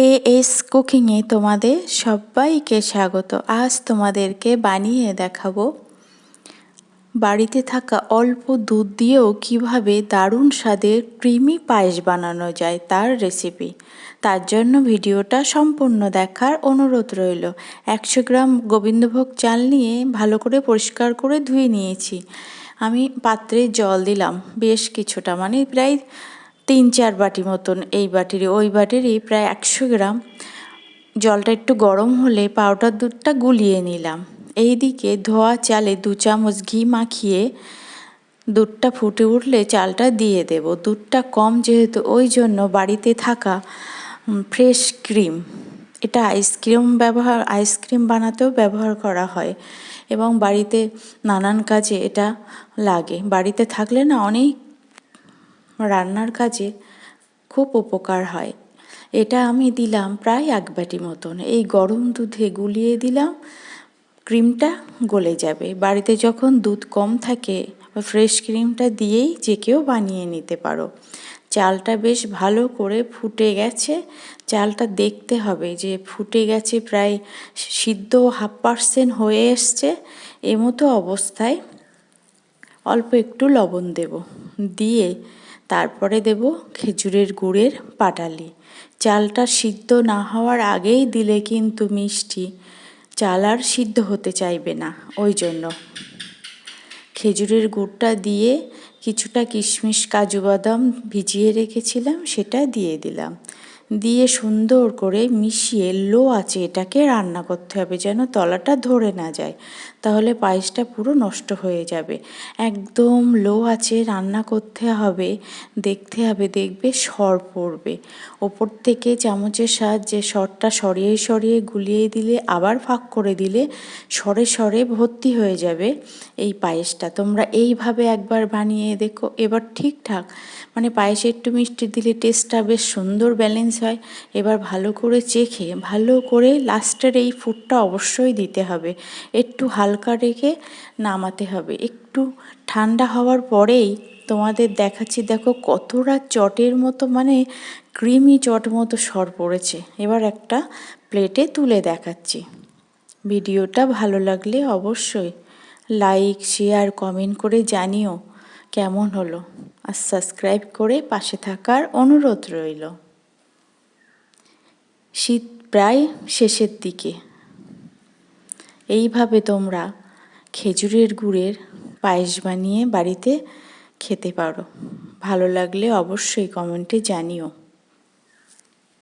A S কুকিংয়ে তোমাদের সবাইকে স্বাগত। আজ তোমাদেরকে বানিয়ে দেখাবো। বাড়িতে থাকা অল্প দুধ দিয়েও কীভাবে দারুণ স্বাদের ক্রিমি পায়েস বানানো যায় তার রেসিপি। তার জন্য ভিডিওটা সম্পূর্ণ দেখার অনুরোধ রইল। একশো গ্রাম গোবিন্দভোগ চাল নিয়ে ভালো করে পরিষ্কার করে ধুয়ে নিয়েছি। আমি পাত্রে জল দিলাম। বেশ কিছুটা মানে প্রায় তিন চার বাটি মতন এই বাটির, ওই বাটিরই প্রায় একশো গ্রাম। জলটা একটু গরম হলে পাউডার দুধটা গুলিয়ে নিলাম। এই দিকে ধোয়া চালে দু চামচ ঘি মাখিয়ে দুধটা ফুটে উঠলে চালটা দিয়ে দেব। দুধটা কম যেহেতু, ওই জন্য বাড়িতে থাকা ফ্রেশ ক্রিম। এটা আইসক্রিম ব্যবহার আইসক্রিম বানাতেও ব্যবহার করা হয় এবং বাড়িতে নানান কাজে এটা লাগে। বাড়িতে থাকলে না অনেক রান্নার কাজে খুব উপকার হয়। এটা আমি দিলাম প্রায় এক বাটি মতন। এই গরম দুধে গুলিয়ে দিলাম, ক্রিমটা গলে যাবে। বাড়িতে যখন দুধ কম থাকে ফ্রেশ ক্রিমটা দিয়েই যে কেউ বানিয়ে নিতে পারো। চালটা বেশ ভালো করে ফুটে গেছে। চালটা দেখতে হবে যে ফুটে গেছে প্রায় সিদ্ধ হাফ পার্সেন্ট হয়ে এসছে। এমতো অবস্থায় অল্প একটু লবণ দেব। দিয়ে তারপরে দেব খেজুরের গুড়ের পাটালি। চালটা সিদ্ধ না হওয়ার আগেই দিলে কিন্তু মিষ্টি। চাল আর সিদ্ধ হতে চাইবে না, ওই জন্য। খেজুরের গুড়টা দিয়ে কিছুটা কিশমিশ কাজু বাদাম ভিজিয়ে রেখেছিলাম, সেটা দিয়ে দিলাম। দিয়ে সুন্দর করে মিশিয়ে লো আছে এটাকে রান্না করতে হবে যেন তলাটা ধরে না যায়। তাহলে পায়েসটা পুরো নষ্ট হয়ে যাবে। একদম লো আছে রান্না করতে হবে, দেখতে হবে, দেখবে সর পড়বে। ওপর থেকে চামচের সাহায্যে সরটা সরিয়ে সরিয়ে গুলিয়ে দিলে, আবার ফাঁক করে দিলে সরে সরে ভর্তি হয়ে যাবে এই পায়েসটা। তোমরা এইভাবে একবার বানিয়ে দেখো। এবার ঠিকঠাক মানে পায়েসে একটু মিষ্টি দিলে টেস্টটা বেশ সুন্দর ব্যালেন্স হয়, এবার ভালো করে চেখে, ভালো করে লাস্টের এই ফুডটা অবশ্যই দিতে হবে। একটু হালকা রেখে নামাতে হবে। একটু ঠান্ডা হওয়ার পরেই তোমাদের দেখাচ্ছি, দেখো কতটা চটের মতো মানে ক্রিমি চট মতো সর পড়েছে। এবার একটা প্লেটে তুলে দেখাচ্ছি। ভিডিওটা ভালো লাগলে অবশ্যই লাইক শেয়ার কমেন্ট করে জানিও কেমন হলো। আর সাবস্ক্রাইব করে পাশে থাকার অনুরোধ রইল। শীত প্রায় শেষের দিকে। এইভাবে তোমরা খেজুরের গুড়ের পায়েস বানিয়ে বাড়িতে খেতে পারো। ভালো লাগলে অবশ্যই কমেন্টে জানিও।